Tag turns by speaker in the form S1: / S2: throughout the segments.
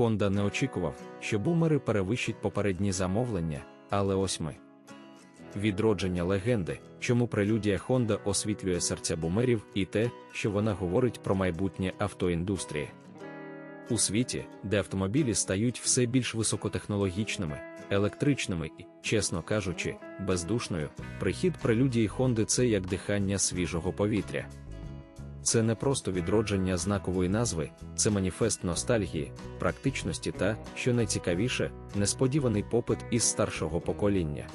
S1: Honda не очікував, що бумери перевищать попередні замовлення, але ось ми. Відродження легенди, чому прелюдія Honda освітлює серця бумерів і те, що вона говорить про майбутнє автоіндустрії. У світі, де автомобілі стають все більш високотехнологічними, електричними і, чесно кажучи, бездушною, прихід прелюдії Honda – це як дихання свіжого повітря. Це не просто відродження знакової назви, це маніфест ностальгії, практичності та, що найцікавіше, несподіваний попит із старшого покоління.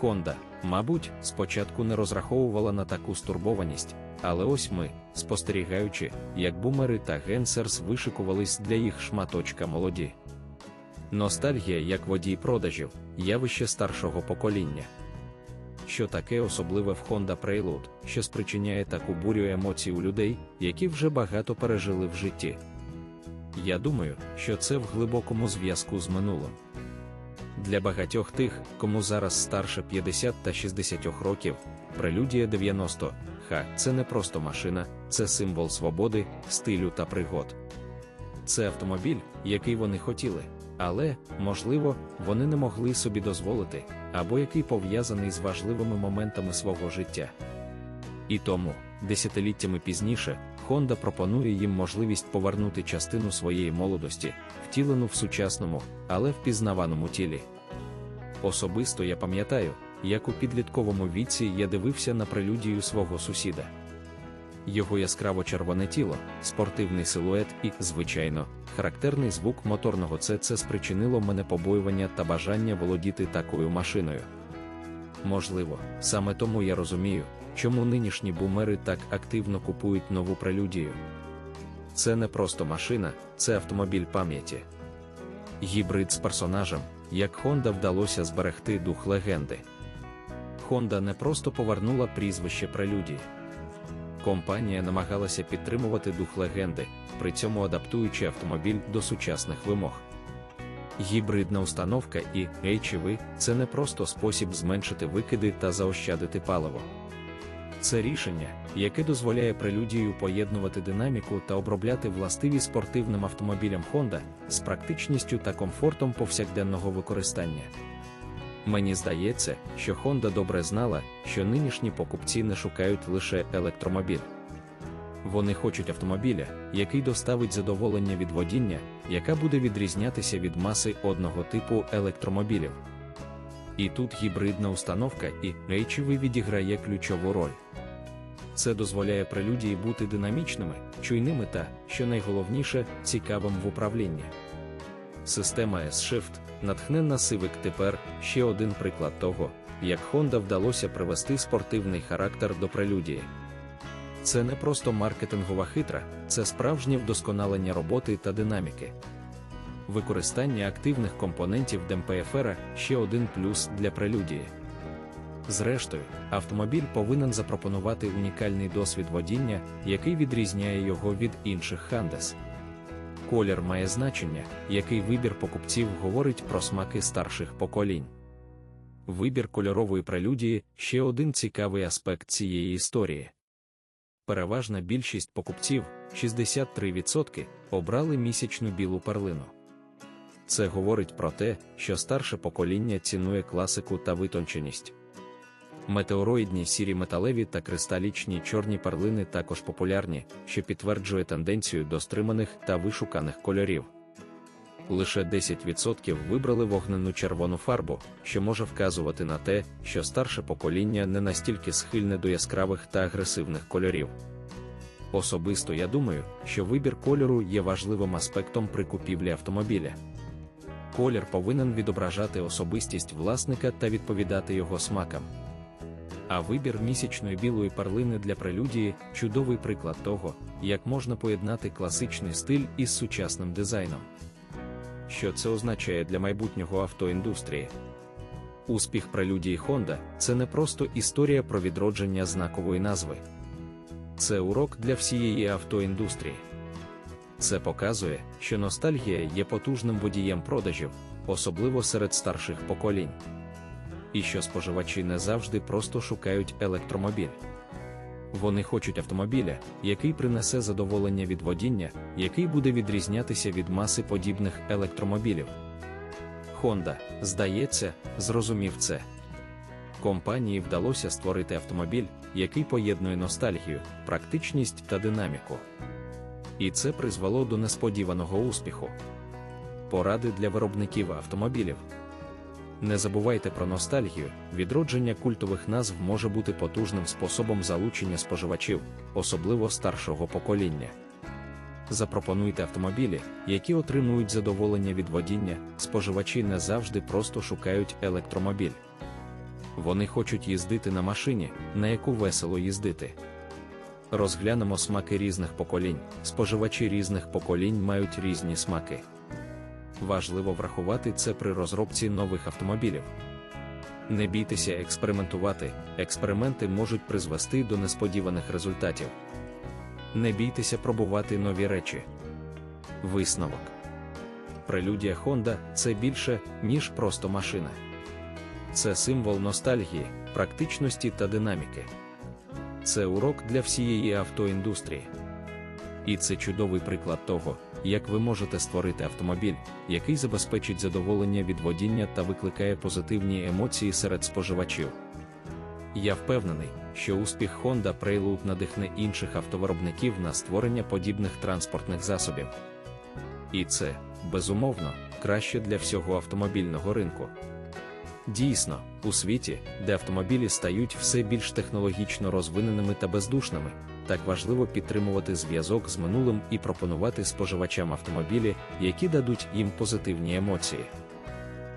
S1: Honda, мабуть, спочатку не розраховувала на таку стурбованість, але ось ми, спостерігаючи, як бумери та генсерс вишикувались для їх шматочка молоді. Ностальгія як водій продажів, явище старшого покоління. Що таке особливе в Honda Prelude, що спричиняє таку бурю емоцій у людей, які вже багато пережили в житті. Я думаю, що це в глибокому зв'язку з минулим. Для багатьох тих, кому зараз старше 50 та 60 років, прелюдія 90 ха це не просто машина, це символ свободи, стилю та пригод. Це автомобіль, який вони хотіли, але, можливо, вони не могли собі дозволити, або який пов'язаний з важливими моментами свого життя. І тому, десятиліттями пізніше, Honda пропонує їм можливість повернути частину своєї молодості, втілену в сучасному, але впізнаваному тілі. Особисто я пам'ятаю, як у підлітковому віці я дивився на прелюдію свого сусіда. Його яскраво червоне тіло, спортивний силует і, звичайно, характерний звук моторного це спричинило мене побоювання та бажання володіти такою машиною. Можливо, саме тому я розумію, чому нинішні бумери так активно купують нову прелюдію. Це не просто машина, це автомобіль пам'яті. Гібрид з персонажем, як Honda вдалося зберегти дух легенди. Honda не просто повернула прізвище прелюдії. Компанія намагалася підтримувати дух легенди, при цьому адаптуючи автомобіль до сучасних вимог. Гібридна установка і HEV – це не просто спосіб зменшити викиди та заощадити паливо. Це рішення, яке дозволяє прелюдію поєднувати динаміку та обробляти властиві спортивним автомобілям Honda з практичністю та комфортом повсякденного використання. Мені здається, що Honda добре знала, що нинішні покупці не шукають лише електромобіль. Вони хочуть автомобіля, який доставить задоволення від водіння, яка буде відрізнятися від маси одного типу електромобілів. І тут гібридна установка і HEV відіграє ключову роль. Це дозволяє прелюдії бути динамічними, чуйними та, що найголовніше, цікавим в управлінні. Система S-Shift, натхненна Civic тепер ще один приклад того, як Honda вдалося привести спортивний характер до прелюдії. Це не просто маркетингова хитра, це справжнє вдосконалення роботи та динаміки. Використання активних компонентів ДМПФР ще один плюс для прелюдії. Зрештою, автомобіль повинен запропонувати унікальний досвід водіння, який відрізняє його від інших Хандес. Колір має значення, який вибір покупців говорить про смаки старших поколінь. Вибір кольорової прелюдії ще один цікавий аспект цієї історії. Переважна більшість покупців 63% обрали місячну білу перлину. Це говорить про те, що старше покоління цінує класику та витонченість. Метеороїдні сірі металеві та кристалічні чорні перлини також популярні, що підтверджує тенденцію до стриманих та вишуканих кольорів. Лише 10% вибрали вогнену червону фарбу, що може вказувати на те, що старше покоління не настільки схильне до яскравих та агресивних кольорів. Особисто я думаю, що вибір кольору є важливим аспектом при купівлі автомобіля. Колір повинен відображати особистість власника та відповідати його смакам. А вибір місячної білої перлини для прелюдії чудовий приклад того, як можна поєднати класичний стиль із сучасним дизайном. Що це означає для майбутнього автоіндустрії? Успіх прелюдії Honda – це не просто історія про відродження знакової назви. Це урок для всієї автоіндустрії. Це показує, що ностальгія є потужним водієм продажів, особливо серед старших поколінь і що споживачі не завжди просто шукають електромобіль. Вони хочуть автомобіля, який принесе задоволення від водіння, який буде відрізнятися від маси подібних електромобілів. Honda, здається, зрозумів це. Компанії вдалося створити автомобіль, який поєднує ностальгію, практичність та динаміку. І це призвело до несподіваного успіху. Поради для виробників автомобілів. Не забувайте про ностальгію, відродження культових назв може бути потужним способом залучення споживачів, особливо старшого покоління. Запропонуйте автомобілі, які отримують задоволення від водіння, споживачі не завжди просто шукають електромобіль. Вони хочуть їздити на машині, на яку весело їздити. Розглянемо смаки різних поколінь. Споживачі різних поколінь мають різні смаки. Важливо врахувати це при розробці нових автомобілів. Не бійтеся експериментувати, експерименти можуть призвести до несподіваних результатів. Не бійтеся пробувати нові речі. Висновок. Прелюдія Honda це більше, ніж просто машина. Це символ ностальгії, практичності та динаміки. Це урок для всієї автоіндустрії. І це чудовий приклад того, як ви можете створити автомобіль, який забезпечить задоволення від водіння та викликає позитивні емоції серед споживачів. Я впевнений, що успіх Honda Prelude надихне інших автовиробників на створення подібних транспортних засобів. І це, безумовно, краще для всього автомобільного ринку. Дійсно, у світі, де автомобілі стають все більш технологічно розвиненими та бездушними, так важливо підтримувати зв'язок з минулим і пропонувати споживачам автомобілі, які дадуть їм позитивні емоції.